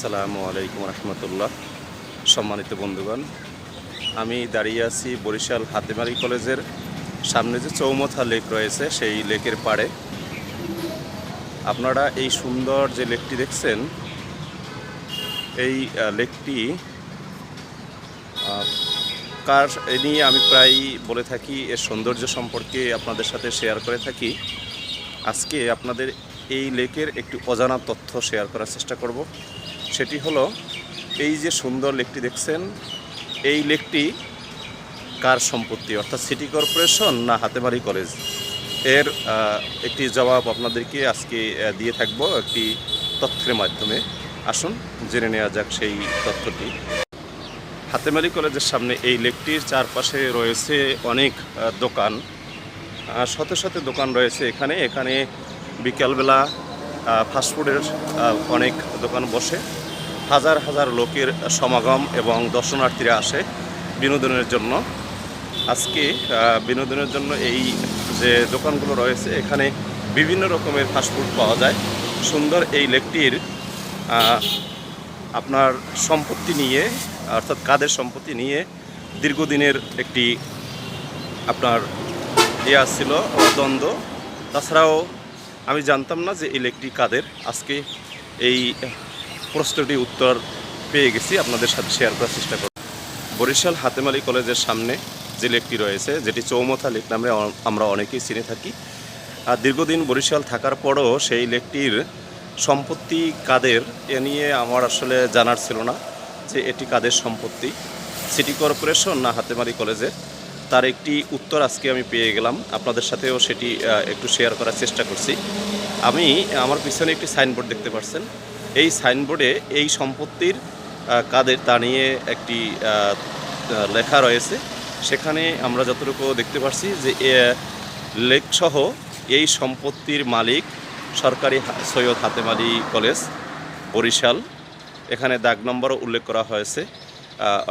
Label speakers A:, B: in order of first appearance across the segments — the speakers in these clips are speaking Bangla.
A: আসসালামু আলাইকুম রহমতুল্লাহ। সম্মানিত বন্ধুগণ, আমি দাঁড়িয়ে আছি বরিশাল হাতেমারি কলেজের সামনে যে চৌমথা লেক রয়েছে, সেই লেকের পাড়ে। আপনারা এই সুন্দর যে লেকটি দেখছেন, এই লেকটি কার এ নিয়ে আমি প্রায় বলে থাকি, এর সৌন্দর্য সম্পর্কে আপনাদের সাথে শেয়ার করে থাকি। আজকে আপনাদের এই লেকের একটি অজানা তথ্য শেয়ার করার চেষ্টা করব। সেটি হলো, এই যে সুন্দর লেকটি দেখছেন, এই লেকটি কার সম্পত্তি? অর্থাৎ সিটি কর্পোরেশন না হাতেমারি কলেজ? এর একটি জবাব আপনাদেরকে আজকে দিয়ে থাকব একটি তথ্যের মাধ্যমে। আসুন, জেনে নেওয়া যাক সেই তথ্যটি। হাতেমারি কলেজের সামনে এই লেকটির চারপাশে রয়েছে অনেক দোকান। শত শত দোকান রয়েছে এখানে। এখানে বিকালবেলা ফাস্টফুডের অনেক দোকান বসে। হাজার হাজার লোকের সমাগম এবং দর্শনার্থীরা আসে বিনোদনের জন্য। আজকে বিনোদনের জন্য এই যে দোকানগুলো রয়েছে, এখানে বিভিন্ন রকমের ফাস্টফুড পাওয়া যায়। সুন্দর এই লেকটির আপনার সম্পত্তি নিয়ে, অর্থাৎ কাদের সম্পত্তি নিয়ে দীর্ঘদিনের একটি আপনার ইয়া ছিল, দ্বন্দ্ব। তাছাড়াও আমি জানতাম না যে এই লেকটি কাদের। আজকে এই প্রশ্নটি উত্তর পেয়ে গেছি। আপনাদের সাথে শেয়ার করার চেষ্টা করব। বরিশাল হাতেমালি কলেজের সামনে যে লেকটি রয়েছে, যেটি চৌমথা লেক নামে আমরা অনেকেই চিনে থাকি। আর দীর্ঘদিন বরিশাল থাকার পরও সেই লেকটির সম্পত্তি কাদের এ নিয়ে আমার আসলে জানার ছিল না যে এটি কাদের সম্পত্তি। সিটি কর্পোরেশন না হাতেমারি কলেজের। তার একটি উত্তর আজকে আমি পেয়ে গেলাম। আপনাদের সাথেও সেটি একটু শেয়ার করার চেষ্টা করছি। আমি আমার পিছনে একটি সাইনবোর্ড দেখতে পাচ্ছেন এই সাইনবোর্ডে এই সম্পত্তির কাদের তা নিয়ে একটি লেখা রয়েছে। সেখানে আমরা যতটুকু দেখতে পাচ্ছি যে লেকসহ এই সম্পত্তির মালিক সরকারি সৈয়দ হাতেম আলী কলেজ, বরিশাল। এখানে দাগ নম্বরও উল্লেখ করা হয়েছে।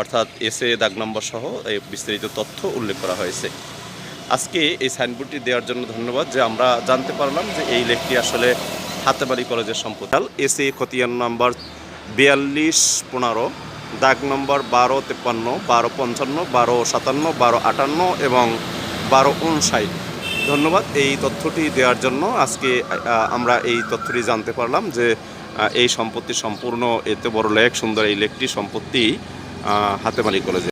A: অর্থাৎ এসে দাগ নম্বর সহ এই বিস্তারিত তথ্য উল্লেখ করা হয়েছে। আজকে এই সাইনবোর্ডটি দেওয়ার জন্য ধন্যবাদ যে আমরা জানতে পারলাম যে এই লেকটি আসলে হাতেমারি কলেজের এস এ খতিয়ান নম্বর বিয়াল্লিশ পনেরো, দাগ নম্বর বারো তেপ্পান্ন, বারো পঞ্চান্ন, বারো সাতান্ন, বারো আটান্ন এবং বারো উনষাট ধন্যবাদ এই তথ্যটি দেওয়ার জন্য। আজকে আমরা এই তথ্যটি জানতে পারলাম যে এই সম্পত্তি সম্পূর্ণ, এত বড় লেক সুন্দর এই লেকটি সম্পত্তি হাতেমালি কলেজে।